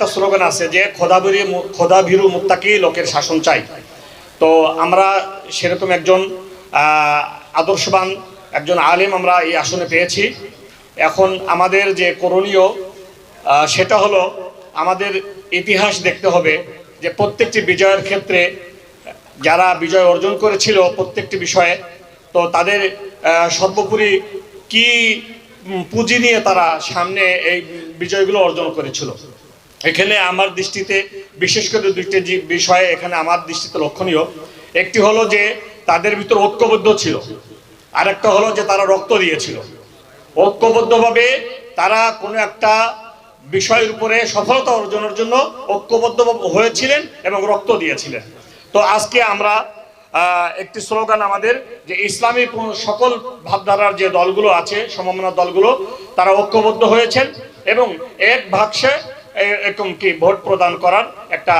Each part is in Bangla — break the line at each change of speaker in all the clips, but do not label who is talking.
একটা স্লোগান আছে যে খোদাবিরি খোদাভিরু মুক্তাকি লোকের শাসন চাই। তো আমরা সেরকম একজন আদর্শবান, একজন আলেম আমরা এই আসনে পেয়েছি। এখন আমাদের যে করণীয় সেটা হলো আমাদের ইতিহাস দেখতে হবে যে প্রত্যেকটি বিজয়ের ক্ষেত্রে যারা বিজয় অর্জন করেছিল প্রত্যেকটি বিষয়ে, তো তাদের সর্বোপরি কি পুঁজি নিয়ে তারা সামনে এই বিজয়গুলো অর্জন করেছিল। এখানে আমার দৃষ্টিতে, বিশেষ করে দুইটি বিষয়ে এখানে আমার দৃষ্টিতে লক্ষণীয়। একটি হলো যে, তাদের ভিতর ঐক্যবদ্ধ ছিল। আরেকটা হলো যে, তারা রক্ত দিয়েছিল। ঐক্যবদ্ধভাবে তারা কোনো একটা বিষয়ের উপরে সফলতা অর্জনের জন্য ঐক্যবদ্ধ হয়েছিলেন এবং রক্ত দিয়েছিলেন। তো আজকে আমরা একটি স্লোগান আমাদের যে, ইসলামী সকল ভাবধারার যে দলগুলো আছে সমমনা দলগুলো, তারা ঐক্যবদ্ধ হয়েছেন এবং এক ভাগসে এরকম কি ভোট প্রদান করার একটা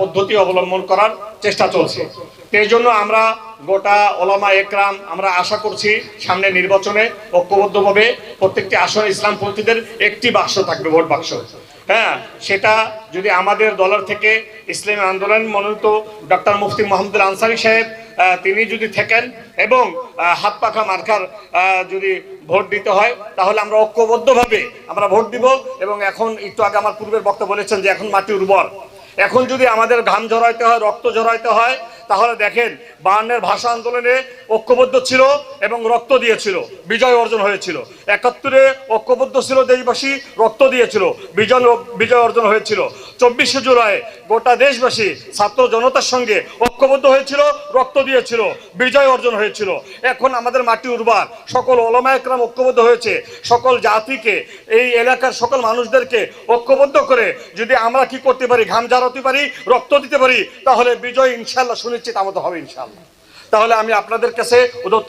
পদ্ধতি অবলম্বন করার চেষ্টা চলছে। এই জন্য আমরা গোটা ওলামা একরাম, আমরা আশা করছি সামনে নির্বাচনে ঐক্যবদ্ধভাবে প্রত্যেকটি আসনে ইসলামপন্থীদের একটি বাক্স থাকবে, ভোট বাক্স। হ্যাঁ সেটা যদি আমাদের দলের থেকে ইসলামী আন্দোলন মনোনীত ডক্টর মুফতি মোহাম্মদ আনসারি সাহেব তিনি যদি থাকেন এবং হাত পাখা মার্কার যদি ভোট দিতে হয়, তাহলে আমরা ঐক্যবদ্ধভাবে আমরা ভোট দিব এবং এখন একটু আগে আমার পূর্বের বক্তা বলেছেন যে এখন মাটি উর্বর। এখন যদি আমাদের ঘাম ঝরাইতে হয়, রক্ত ঝরাইতে হয়, তাহলে দেখেন বায়ান্নের ভাষা আন্দোলনে ঐক্যবদ্ধ ছিল এবং রক্ত দিয়েছিল, বিজয় অর্জন হয়েছিল। একাত্তরে ঐক্যবদ্ধ ছিল দেশবাসী, রক্ত দিয়েছিল, বিজয় বিজয় অর্জন হয়েছিল। চব্বিশে জুলাই গোটা দেশবাসী ছাত্র জনতার সঙ্গে ঐক্যবদ্ধ হয়েছিল, রক্ত দিয়েছিল, বিজয় অর্জন হয়েছিল। এখন আমাদের মাটি উর্বর। সকল ওলামায়করাম ঐক্যবদ্ধ হয়েছে। সকল জাতিকে, এই এলাকার সকল মানুষদেরকে ঐক্যবদ্ধ করে যদি আমরা কি করতে পারি, ঘাম ঝাড়াতে পারি, রক্ত দিতে পারি, তাহলে বিজয় ইনশাল্লাহ সুনিশ্চিত আমাদের হবে ইনশাল্লাহ। তাহলে আমি আপনাদের কাছে উদত্ত